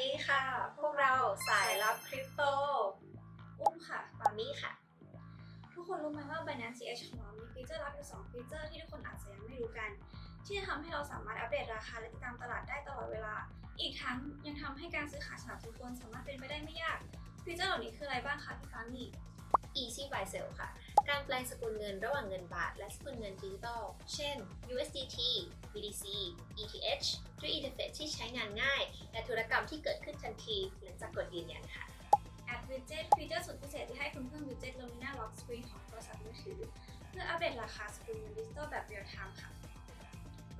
ดีค่ะ พวกเราสายลับคริปโต อุ้มค่ะปามี่ค่ะ ทุกคนรู้ไหมว่า Binance CH ของเรามีฟีเจอร์ลับอยู่2ฟีเจอร์ที่ทุกคนอาจจะยังไม่รู้กัน ที่จะทำให้เราสามารถอัปเดตราคาและติดตามตลาดได้ตลอดเวลา อีกทั้งยังทำให้การซื้อขายสำหรับทุกคนสามารถเป็นไปได้ไม่ยากฟีเจอร์เหล่านี้คืออะไรบ้างคะพี่ปามี่ Easy Buy Sell ค่ะ การแปลงสกุลเงินระหว่างเงินบาท และสกุลเงินดิจิตอลเช่น USDT BTC ETH ด้วยอินเทอร์เฟซที่ใช้งานง่าย และธุรกรรมที่เกิดขึ้นทันทีหลังจากกดยืนยันค่ะแอปวิดเจ็ตฟีเจอร์สุดพิเศษที่ให้คุณเพิ่มวิดเจ็ตลงในหน้าล็อกสกรีนของโทรศัพท์มือถือ เพื่ออัปเดตราคาสกุลเงินดิจิตอลแบบ real time ค่ะ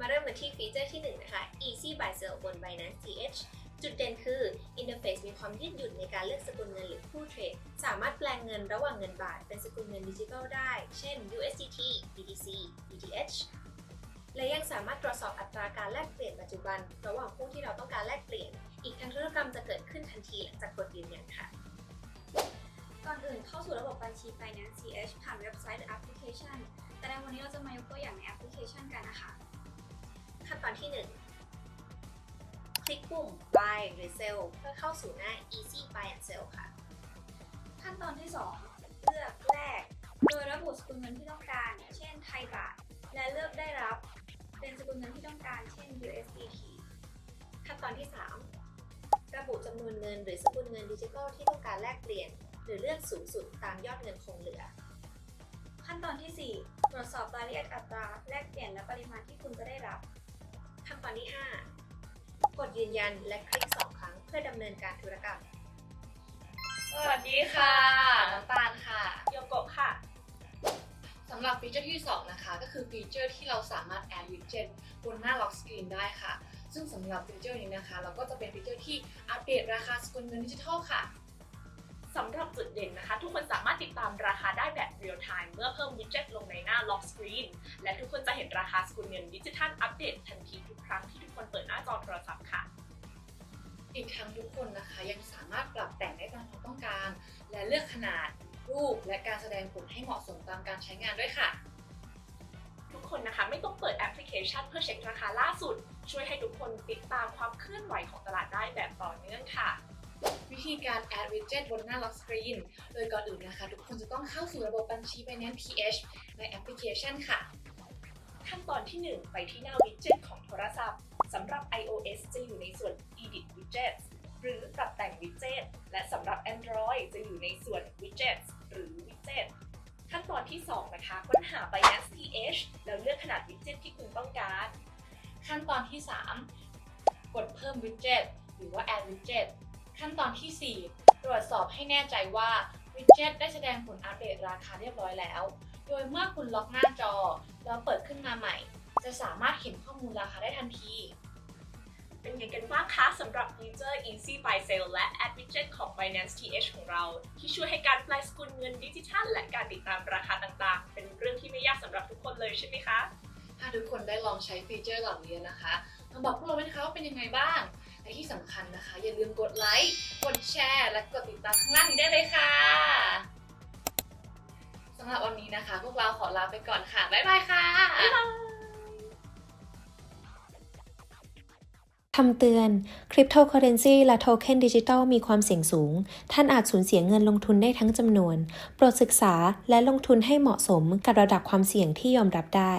มาเริ่มกันที่ฟีเจอร์ที่ 1 นะคะ Easy Buy Sell บน Binance TH จุดเด่นคืออินเทอร์เฟซมีความยืดหยุ่นในการเลือกสกุลเงินหรือผู้เทรด สามารถแปลงเงินระหว่างเงินบาท เป็นสกุลเงินดิจิทัลได้ เช่น USDT BTC ETH และยังสามารถตรวจสอบอัตราการแลกเปลี่ยนปัจจุบัน ระหว่างผู้ที่เราต้องการแลกเปลี่ยน อีกทั้งธุรกรรมจะเกิดขึ้นทันทีหลังจากกดยืนยันค่ะ ก่อนอื่นเข้าสู่ระบบบัญชี Binance CH ผ่านเว็บไซต์หรือแอปพลิเคชัน แต่ในวันนี้เราจะมายกตัวอย่างในแอปพลิเคชันกันนะคะ ขั้นตอนที่ 1 คลิกปุ่ม buy หรือ sell เพื่อเข้าสู่หน้า easy buy and sell ค่ะ ขั้นตอนที่ 2 เลือกแลกโดยระบุสกุลเงินที่ต้องการ เช่นไทยบาท และเลือกได้รับ เป็นสกุลเงินที่ต้องการเช่น USDT ขั้นตอนที่ 3 ระบุจำนวนเงินหรือสกุลเงินดิจิทัลที่ต้องการแลกเปลี่ยน หรือเลือกสูงสุดตามยอดเงินคงเหลือ ขั้นตอนที่ 4 ตรวจสอบรายละเอียดอัตราแลกเปลี่ยนและปริมาณที่คุณจะได้รับ ขั้นตอนที่ 5 กดยืนยันและคลิก 2 ครั้งเพื่อดำเนินการธุรกรรม สวัสดีค่ะน้ำตาลค่ะโยโกะค่ะสำหรับฟีเจอร์ที่ 2 นะคะ ก็คือฟีเจอร์ที่เราสามารถ add widget บนหน้า lock screen ได้ค่ะ ซึ่งสำหรับฟีเจอร์นี้นะคะ เราก็จะเป็นฟีเจอร์ที่อัปเดตราคาสกุลเงินดิจิทัลค่ะสำหรับจุดเด่นนะคะ ทุกคนสามารถ แบบเรียลไทม์เมื่อเพิ่มวิดเจ็ตลงในหน้า Lock Screen และทุกคนจะเห็นราคาสกุลเงินดิจิทัลอัปเดตทันทีทุกครั้งที่ทุกคนเปิดหน้าจอโทรศัพท์ค่ะ อีกทั้งทุกคนนะคะยังสามารถปรับแต่งได้ตามความต้องการ และเลือกขนาดรูปและการแสดงผลให้เหมาะสมตามการใช้งานด้วยค่ะ ทุกคนนะคะไม่ต้องเปิดแอปพลิเคชันเพื่อเช็คราคาล่าสุด ช่วยให้ทุกคนติดตามความเคลื่อนไหวของตลาดได้แบบต่อเนื่องค่ะวิ ธีการ add widget บนหน้า lock screen โดยก่อนอื่นนะคะ ทุกคนจะต้องเข้าสู่ระบบบัญชี Binance TH ในแอปพลิเคชันค่ะ ขั้นตอนที่ 1 ไปที่หน้าวิดเจ็ตของโทรศัพท์สำหรับ iOS จะอยู่ในส่วน Edit Widgets หรือปรับแต่ง Widget และสำหรับ Android จะอยู่ในส่วน Widgets หรือ Widget ขั้นตอนที่ 2 นะคะ ค้นหา Binance TH แล้วเลือกขนาด Widget ที่คุณต้องการ ขั้นตอนที่ 3 กดเพิ่ม widget หรือว่า add widget ขั้นตอนที่ 4 ตรวจสอบให้แน่ใจว่า widget ได้แสดงผลอัปเดตราคาเรียบร้อยแล้ว โดยเมื่อคุณล็อกหน้าจอ แล้วเปิดขึ้นมาใหม่ จะสามารถเห็นข้อมูลราคาได้ทันที เป็นยังไงกันบ้างคะสำหรับฟีเจอร์ Easy Buy Sell และ Add Widget ของ Binance TH ของเรา ที่ช่วยให้การแปลสกุลเงินดิจิทัล และการติดตามราคาต่างๆ เป็นเรื่องที่ไม่ยากสำหรับทุกคนเลยใช่ไหมคะ ถ้าทุกคนได้ลองใช้ฟีเจอร์เหล่านี้นะคะมาบอกพวกเราไว้นะคะว่าเป็นยังไงบ้าง และที่สำคัญนะคะ อย่าลืมกดไลค์ กดแชร์ และกดติดตามข้างล่างนี้ได้เลยค่ะสำหรับวันนี้นะคะ พวกเราขอลาไปก่อนค่ะ บ๊ายบายค่ะ คำเตือน คริปโตเคอเรนซีและโทเค็นดิจิทัลมีความเสี่ยงสูง ท่านอาจสูญเสียเงินลงทุนได้ทั้งจำนวน โปรดศึกษาและลงทุนให้เหมาะสมกับระดับความเสี่ยงที่ยอมรับได้